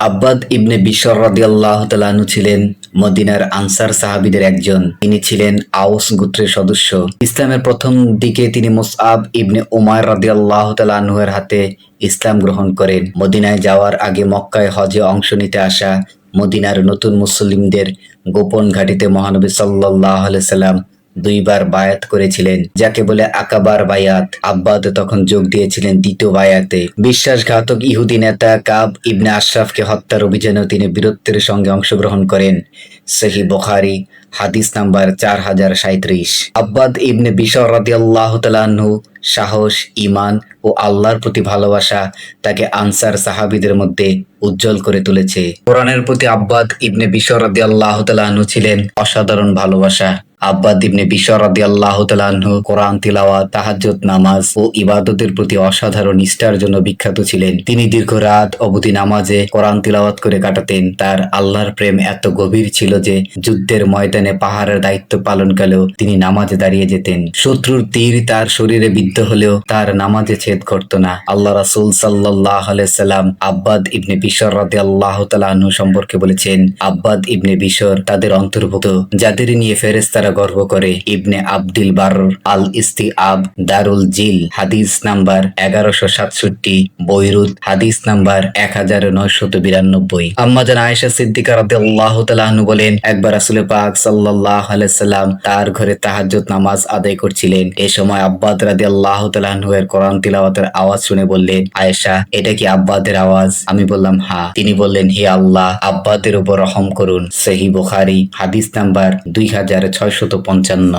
আব্বাদ ইবনে বিশর রাদিয়াল্লাহ তালাহু ছিলেন মদিনার আনসার সাহাবিদের একজন। তিনি ছিলেন আউস গোত্রের সদস্য। ইসলামের প্রথম দিকে তিনি মুসআব ইবনে উমার রাদিয়াল্লাহ তালাহুয়ের হাতে ইসলাম গ্রহণ করেন। মদিনায় যাওয়ার আগে মক্কায় হজে অংশ নিতে আসা মদিনার নতুন মুসলিমদের গোপন ঘাটিতে মহানবী সাল্লাহ সাল্লাম দুইবার বায়াত করেছিলেন, যাকে বলে আকাবার বায়াত। আব্বাদ তখন যোগ দিয়েছিলেন দ্বিতীয় বায়াতে। বিশ্বাসঘাতক ইহুদি নেতা কাব ইবনে আশরাফকে হত্যার অভিযানেও তিনি বীরত্বের সঙ্গে অংশগ্রহণ করেন। সহি বখারি, হাদিস নাম্বার চার হাজার সাঁত্রিশ আব্বাদ ইবনে বিশর রাদিয়াল্লাহু তাআলাহু সাহস ইমান ও আল্লাহর প্রতি ভালোবাসা তাকে আনসার সাহাবীদের মধ্যে উজ্জ্বল করে তুলেছে। কোরআনের প্রতি আব্বাদ ইবনে বিশর রাদিয়াল্লাহু তাআলাহু ছিলেন অসাধারণ ভালোবাসা। আব্বাদ ইবনে বিশর রাদিয়াল্লাহু তাআলাহু কোরআন, তিলাওয়াত, তাহাজ্জুদ, নামাজ ও ইবাদতের প্রতি অসাধারণ নিষ্ঠার জন্য বিখ্যাত ছিলেন। তিনি দীর্ঘ রাত অবধি নামাজে কোরআন, তিলাওয়াত করে কাটাতেন। তার আল্লাহর প্রেম এত গভীর ছিল যে যুদ্ধের ময়দানে পাহাড়ের দায়িত্ব পালনকালেও তিনি নামাজে দাঁড়িয়ে যেতেন। শত্রুর তীর তার শরীরে বিদ্ধ হলেও তার নামাজে ছেদ করত না। আল্লাহ রাসূল আলাইহি সাল্লাম আব্বাদ ইবনে বিশর রাদিয়াল্লাহু তাআলা আনহু সম্পর্কে বলেছেন, আব্বাদ ইবনে বিশর তাদের অন্তর্ভুক্ত। যাদের নিয়ে ফেরেশতারা গর্ব করে ইবনে আব্দুল বার আল ইস্তি আব দারুল জিল, হাদিস নাম্বার এগারোশো সাতষট্টি, বৈরুত, হাদিস নাম্বার এক হাজার নয়শত বিরানব্বই। আম্মাজান আয়েশা সিদ্দিকা রাদিয়াল্লাহু তাআলা আনহু বলেন, একবার রাসূল পাক সাল্লাল্লাহু আলাইহি সাল্লাম তার ঘরে তাহাজ্জুদ নামাজ আদায় করছিলেন। এ সময় আব্বাদ তাআলা আনহু এর কোরআন তিলাওয়াতের আওয়াজ শুনে বললেন, আয়েশা, এটা কি আব্বাদের আওয়াজ? আমি বললাম হা তিনি বললেন, হে আল্লাহ, আব্বাদের উপর রহম করুন। সেহি বুখারি, হাদিস নাম্বার দুই হাজার ছয়শত পঞ্চান্ন।